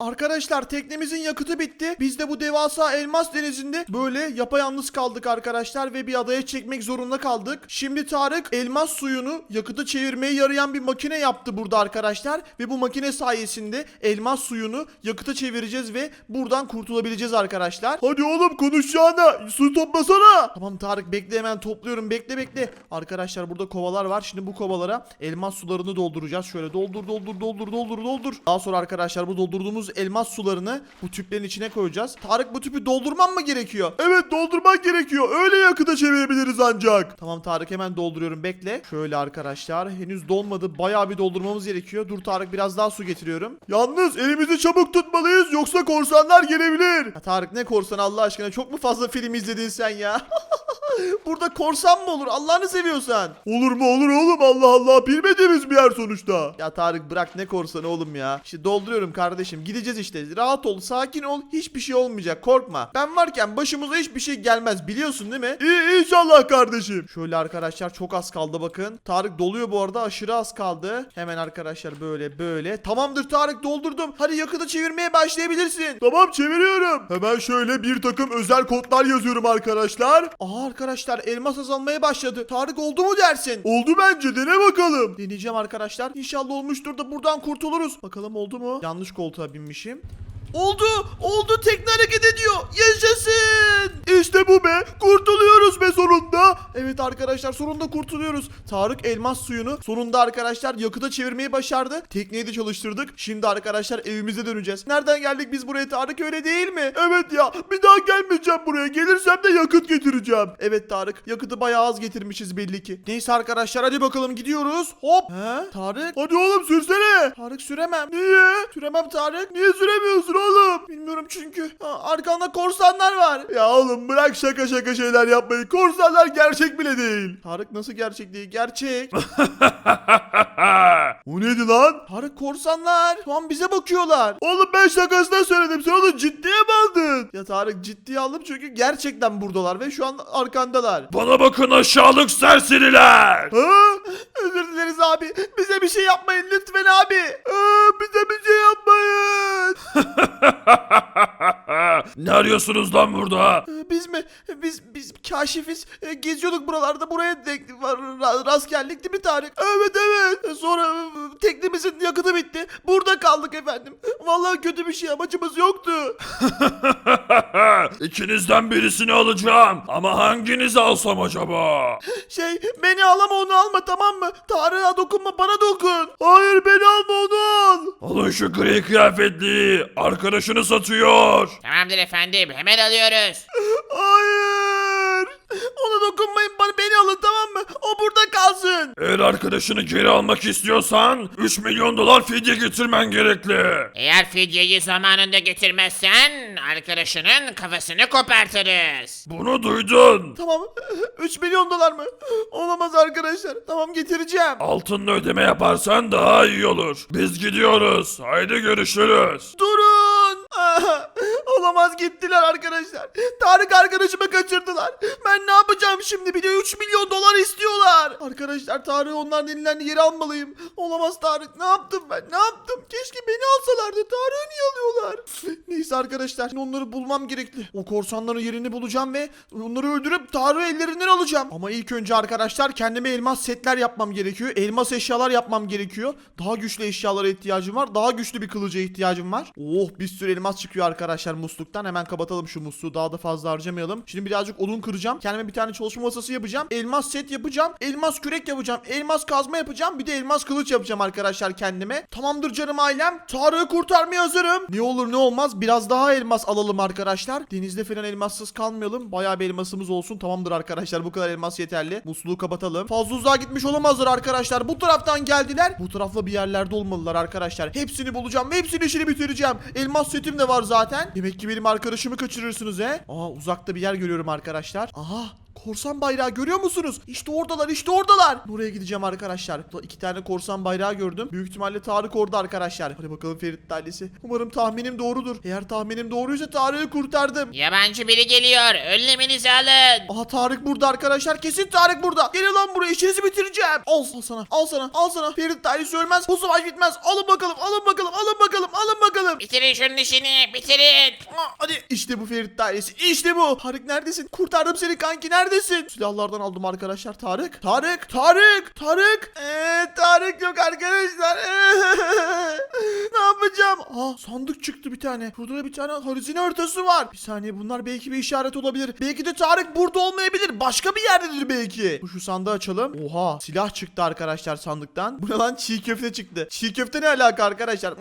Arkadaşlar teknemizin yakıtı bitti. Biz de bu devasa elmas denizinde böyle yapayalnız kaldık arkadaşlar ve bir adaya çekmek zorunda kaldık. Şimdi Tarık elmas suyunu yakıtı çevirmeye yarayan bir makine yaptı burada arkadaşlar ve bu makine sayesinde elmas suyunu yakıta çevireceğiz ve buradan kurtulabileceğiz arkadaşlar. Hadi oğlum konuşacağına su toplasana. Tamam Tarık bekle hemen topluyorum bekle bekle. Arkadaşlar burada kovalar var. Şimdi bu kovalara elmas sularını dolduracağız. Şöyle doldur doldur doldur doldur doldur. Daha sonra arkadaşlar bu doldurduğumuz elmas sularını bu tüplerin içine koyacağız. Tarık bu tüpü doldurmam mı gerekiyor? Evet doldurmak gerekiyor. Öyle yakıta çevirebiliriz ancak. Tamam Tarık hemen dolduruyorum bekle. Şöyle arkadaşlar henüz dolmadı. Bayağı bir doldurmamız gerekiyor. Dur Tarık biraz daha su getiriyorum. Yalnız elimizi çabuk tutmalıyız yoksa korsanlar gelebilir. Ya Tarık ne korsan Allah aşkına çok mu fazla film izledin sen ya? Burada korsan mı olur Allah'ını seviyorsan? Olur mu olur oğlum Allah Allah bilmediğimiz bir yer sonuçta. Ya Tarık bırak ne korsanı oğlum ya. İşte dolduruyorum kardeşim gideceğiz işte. Rahat ol sakin ol hiçbir şey olmayacak korkma. Ben varken başımıza hiçbir şey gelmez biliyorsun değil mi? İyi inşallah kardeşim. Şöyle arkadaşlar çok az kaldı bakın. Tarık doluyor bu arada aşırı az kaldı. Hemen arkadaşlar böyle böyle. Tamamdır Tarık doldurdum. Hadi yakıtı çevirmeye başlayabilirsin. Tamam çeviriyorum. Hemen şöyle bir takım özel kodlar yazıyorum arkadaşlar. Aa arkadaşlar elmas azalmaya başladı. Tarık oldu mu dersin? Oldu bence dene bakalım. Deneyeceğim arkadaşlar. İnşallah olmuştur da buradan kurtuluruz. Bakalım oldu mu? Yanlış koltuğa binmişim. Oldu! Oldu! Tekne hareket ediyor! Yaşasın! İşte bu be! Kurtuluyoruz be sonunda! Evet arkadaşlar sonunda kurtuluyoruz. Tarık elmas suyunu sonunda arkadaşlar yakıta çevirmeyi başardı. Tekneyi de çalıştırdık. Şimdi arkadaşlar evimize döneceğiz. Nereden geldik biz buraya Tarık öyle değil mi? Evet ya bir daha gelmeyeceğim buraya. Gelirsem de yakıt getireceğim. Evet Tarık yakıtı bayağı az getirmişiz belli ki. Neyse arkadaşlar hadi bakalım gidiyoruz. Hop! He? Tarık? Hadi oğlum sürsene. Tarık süremem. Niye? Süremem Tarık. Niye süremiyorsun oğlum? Bilmiyorum çünkü. Ha, arkanda korsanlar var. Ya oğlum bırak şaka şaka şeyler yapmayı. Korsanlar gerçek bile değil. Tarık nasıl gerçek değil? Gerçek. Bu neydi lan? Tarık korsanlar. Şu an bize bakıyorlar. Oğlum ben şakasına söyledim. Sen onu ciddiye mi aldın? Ya Tarık ciddiye aldım çünkü gerçekten buradalar ve şu an arkandalar. Bana bakın aşağılık serseriler. Ha? Özür dileriz abi. Bize bir şey yapmayın lütfen abi. Aa, bize bir şey yapmayın. ne arıyorsunuz lan burada? Ee, Biz mi? Biz biz kaşifiz. Ee, Geziyorduk buralarda. Buraya de, ra- rast geldik değil mi Tarık? Evet evet. Ee, Sonra e, teknemizin yakıtı bitti. Burada kaldık efendim. Vallahi kötü bir şey amacımız yoktu. İkinizden birisini alacağım. Ama hanginizi alsam acaba? Şey beni alama onu alma tamam mı? Tarık'a dokunma bana dokun. Hayır beni alma onu al. Alın şu gri kıyafetliyi. Arkadaşını satıyor. Tamamdır efendim hemen alıyoruz. Hayır. Ona dokunmayın bana beni alın tamam mı? O burada kalsın. Eğer arkadaşını geri almak istiyorsan 3 milyon dolar fidye getirmen gerekli. Eğer fidyeyi zamanında getirmezsen arkadaşının kafasını kopartırız. Bunu duydun. Tamam. 3 milyon dolar mı? Olamaz arkadaşlar. Tamam getireceğim. Altınla ödeme yaparsan daha iyi olur. Biz gidiyoruz. Haydi görüşürüz. Durun. Olamaz gittiler arkadaşlar. Tarık arkadaşımı kaçırdılar. Ben ne yapacağım şimdi? Bir de 3 milyon dolar istiyorlar. Arkadaşlar Tarık'ı onların elinden geri almalıyım. Olamaz Tarık. Ne yaptım ben? Ne yaptım? Keşke beni alsalardı. Tarık'ı niye alıyorlar? Neyse arkadaşlar. Onları bulmam gerekli. O korsanların yerini bulacağım ve onları öldürüp Tarık'ı ellerinden alacağım. Ama ilk önce arkadaşlar kendime elmas setler yapmam gerekiyor. Elmas eşyalar yapmam gerekiyor. Daha güçlü eşyalara ihtiyacım var. Daha güçlü bir kılıca ihtiyacım var. Oh bir sürü elmas çıkıyor arkadaşlar musluktan. Hemen kapatalım şu musluğu. Daha da fazla harcamayalım. Şimdi birazcık odun kıracağım. Kendime bir tane çalışma masası yapacağım. Elmas set yapacağım. Elmas kürek yapacağım. Elmas kazma yapacağım. Bir de elmas kılıç yapacağım arkadaşlar kendime. Tamamdır canım ailem. Tarık'ı kurtarmaya hazırım. Ne olur ne olmaz. Biraz daha elmas alalım arkadaşlar. Denizde falan elmassız kalmayalım. Bayağı bir elmasımız olsun. Tamamdır arkadaşlar. Bu kadar elmas yeterli. Musluğu kapatalım. Fazla uzağa gitmiş olamazlar arkadaşlar. Bu taraftan geldiler. Bu tarafla bir yerlerde olmalılar arkadaşlar. Hepsini bulacağım ve hepsinin işini bitireceğim. Elmas setim de var zaten. Demek ki benim arkadaşımı kaçırırsınız he. Aa uzakta bir yer görüyorum arkadaşlar. Aha Korsan bayrağı görüyor musunuz? İşte oradalar işte oradalar. Buraya gideceğim arkadaşlar. İki tane korsan bayrağı gördüm. Büyük ihtimalle Tarık orada arkadaşlar. Hadi bakalım Ferit ailesi. Umarım tahminim doğrudur. Eğer tahminim doğruysa Tarık'ı kurtardım. Yabancı biri geliyor. Önleminizi alın. Aha Tarık burada arkadaşlar. Kesin Tarık burada. Gelin lan buraya işinizi bitireceğim. Al, al sana. Al sana. Al sana. Ferit ailesi ölmez. Bu savaş bitmez. Alın bakalım. Alın bakalım. Alın bakalım. Alın bakalım. Bitirin şunun işini. Bitirin. Aa, Hadi işte bu Ferit dairesi işte bu Tarık neredesin kurtardım seni kanki neredesin? Silahlardan aldım arkadaşlar. Tarık Tarık Tarık Tarık. Eee Tarık yok arkadaşlar. Ne yapacağım? Aa sandık çıktı bir tane. Burada da bir tane harizine haritası var. Bir saniye bunlar belki bir işaret olabilir. Belki de Tarık burada olmayabilir. Başka bir yerdedir belki. Şu sandığı açalım. Oha silah çıktı arkadaşlar sandıktan. Bu ne lan? Çiğ köfte çıktı. Çiğ köfte ne alaka arkadaşlar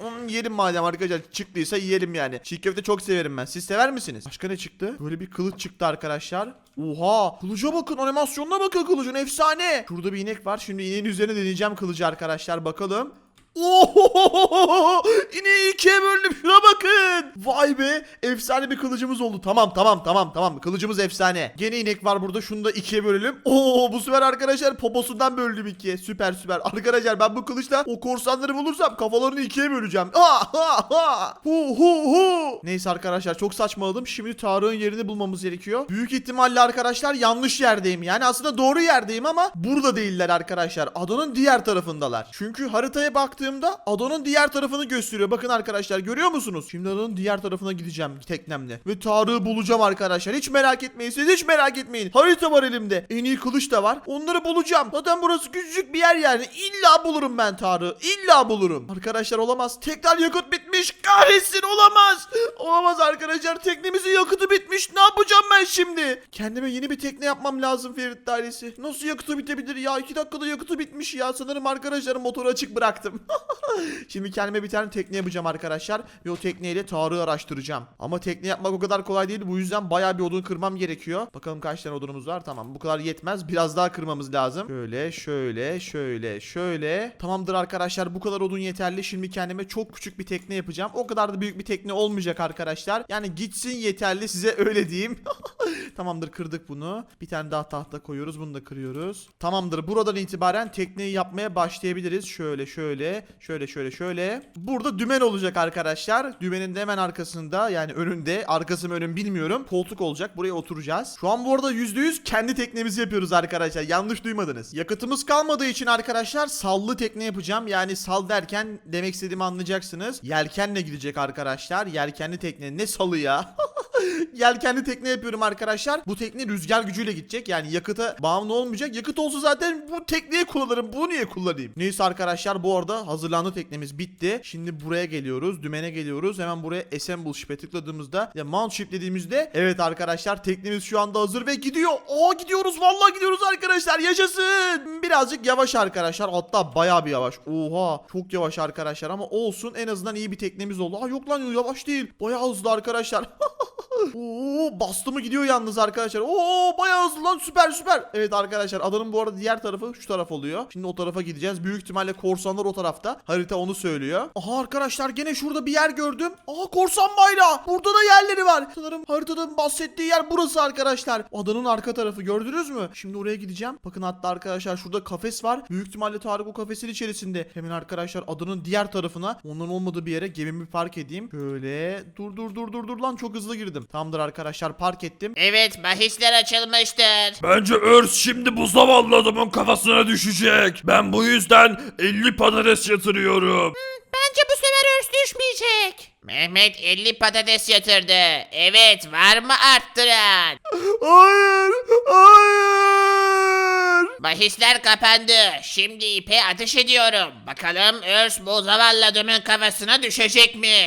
Hmm, yiyelim madem arkadaşlar çıktıysa yiyelim yani. Çiğ köfte çok severim ben. Siz sever misiniz? Başka ne çıktı? Böyle bir kılıç çıktı arkadaşlar. Oha! Kılıca bakın animasyonuna bakın kılıcın efsane. Şurada bir inek var. Şimdi ineğin üzerine deneyeceğim kılıcı arkadaşlar bakalım. Oho! İneği ikiye böldüm şuna bakın. Vay be efsane bir kılıcımız oldu. Tamam tamam tamam tamam kılıcımız efsane. Gene inek var burada şunu da ikiye bölelim. Oo bu sefer arkadaşlar poposundan böldüm ikiye. Süper süper. Arkadaşlar ben bu kılıçla o korsanları bulursam kafalarını ikiye böleceğim. Ha ha ha. Hu hu hu. Neyse arkadaşlar çok saçmaladım. Şimdi Tarık'ın yerini bulmamız gerekiyor. Büyük ihtimalle arkadaşlar yanlış yerdeyim. Yani aslında doğru yerdeyim ama burada değiller arkadaşlar. Adanın diğer tarafındalar. Çünkü haritaya baktığımda adanın diğer tarafını gösteriyor. Bakın arkadaşlar görüyor musunuz? Şimdi adanın diğer tarafına gideceğim teknemle. Ve Tarık'ı bulacağım arkadaşlar. Hiç merak etmeyin. Siz hiç merak etmeyin. Harita var elimde. En iyi kılıç da var. Onları bulacağım. Zaten burası küçücük bir yer yani. İlla bulurum ben Tarık'ı. İlla bulurum. Arkadaşlar olamaz. Tekrar yakıt bitmiş. Kahretsin olamaz. Olamaz arkadaşlar. Teknemizin yakıtı bitmiş. Ne yapacağım ben şimdi? Kendime yeni bir tekne yapmam lazım Ferit dairesi. Nasıl yakıtı bitebilir ya? 2 dakikada yakıtı bitmiş ya. Sanırım arkadaşlar motoru açık bıraktım. Şimdi kendime bir tane tekne yapacağım arkadaşlar. Ve o tekneyle Tarık'ı araştıracağım. Ama tekne yapmak o kadar kolay değil. Bu yüzden bayağı bir odun kırmam gerekiyor. Bakalım kaç tane odunumuz var. Tamam bu kadar yetmez. Biraz daha kırmamız lazım. Şöyle şöyle şöyle şöyle. Tamamdır arkadaşlar bu kadar odun yeterli. Şimdi kendime çok küçük bir tekne yapacağım. O kadar da büyük bir tekne olmayacak arkadaşlar. Yani gitsin yeterli size öyle diyeyim. Tamamdır kırdık bunu. Bir tane daha tahta koyuyoruz. Bunu da kırıyoruz. Tamamdır. Buradan itibaren tekneyi yapmaya başlayabiliriz. Şöyle şöyle şöyle şöyle şöyle. Burada dümen olacak arkadaşlar. Dümenin de hemen arkasında yani önünde arkası mı önüm bilmiyorum. Koltuk olacak. Buraya oturacağız. Şu an bu arada %100 kendi teknemizi yapıyoruz arkadaşlar. Yanlış duymadınız. Yakıtımız kalmadığı için arkadaşlar sallı tekne yapacağım. Yani sal derken demek istediğimi anlayacaksınız. Yelkenle gidecek arkadaşlar. Yelkenli tekne ne salı ya? Yelkenli tekne yapıyorum arkadaşlar. Bu tekne rüzgar gücüyle gidecek. Yani yakıta bağımlı olmayacak. Yakıt olsa zaten bu tekneyi kullanırım. Bunu niye kullanayım? Neyse arkadaşlar bu arada hazırlandı teknemiz bitti. Şimdi buraya geliyoruz. Dümene geliyoruz. Hemen buraya assemble ship'e tıkladığımızda ya mount ship dediğimizde evet arkadaşlar teknemiz şu anda hazır ve gidiyor. Aa gidiyoruz. Vallahi gidiyoruz arkadaşlar. Yaşasın. Birazcık yavaş arkadaşlar. Hatta bayağı bir yavaş. Oha. Çok yavaş arkadaşlar ama olsun. En azından iyi bir teknemiz oldu. Aa yok lan yavaş değil. Bayağı hızlı arkadaşlar. Oo bastı mı gidiyor yalnız arkadaşlar. Oo bayağı hızlı lan süper süper. Evet arkadaşlar adanın bu arada diğer tarafı şu taraf oluyor. Şimdi o tarafa gideceğiz. Büyük ihtimalle korsanlar o tarafta. Harita onu söylüyor. Aha arkadaşlar gene şurada bir yer gördüm. Aha korsan bayrağı. Burada da yerleri var. Sanırım haritada bahsettiği yer burası arkadaşlar. Adanın arka tarafı gördünüz mü? Şimdi oraya gideceğim. Bakın hatta arkadaşlar şurada kafes var. Büyük ihtimalle Tarık o kafesin içerisinde. Hemen arkadaşlar adanın diğer tarafına onların olmadığı bir yere gemimi park edeyim. Şöyle dur dur dur dur dur lan çok hızlı girdim. Tamamdır arkadaşlar park ettim. Evet bahisler açılmıştır. Bence Örs şimdi bu zavallı adamın kafasına düşecek. Ben bu yüzden 50 patates yatırıyorum. Bence bu sefer örs düşmeyecek. Mehmet 50 patates yatırdı. Evet var mı arttıran? Hayır! Hayır! Bahisler kapandı. Şimdi ipe ateş ediyorum. Bakalım örs bu zavallı adamın kafasına düşecek mi?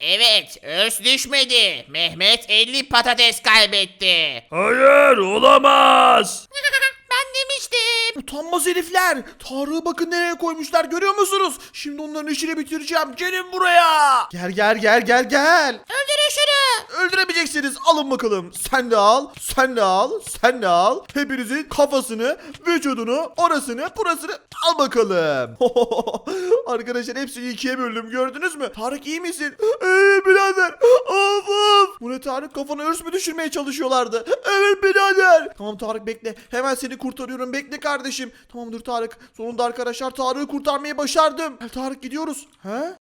Evet, örs düşmedi. Mehmet 50 patates kaybetti. Hayır olamaz. ben demiştim. Utanmaz herifler. Tarık'ı bakın nereye koymuşlar görüyor musunuz? Şimdi onların işini bitireceğim. Gelin buraya. Gel gel gel gel gel. Öldürün şunu. Öldüremeyeceksiniz. Alın bakalım. Sen de al. Sen de al. Sen de al. Hepinizin kafasını, vücudunu, orasını, burasını al bakalım. Arkadaşlar hepsini ikiye böldüm. Gördünüz mü? Tarık iyi misin? Eee birader. Of. Bu ne Tarık kafana örs mü düşürmeye çalışıyorlardı? Evet birader. Tamam Tarık bekle. Hemen seni kurtarıyorum. Bekle kardeşim. Tamamdır Tarık. Sonunda arkadaşlar Tarık'ı kurtarmayı başardım. Tarık gidiyoruz. He?